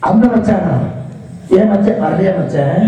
அந்த மச்சானா? ஏன் மச்சான் வரலையா மச்சான்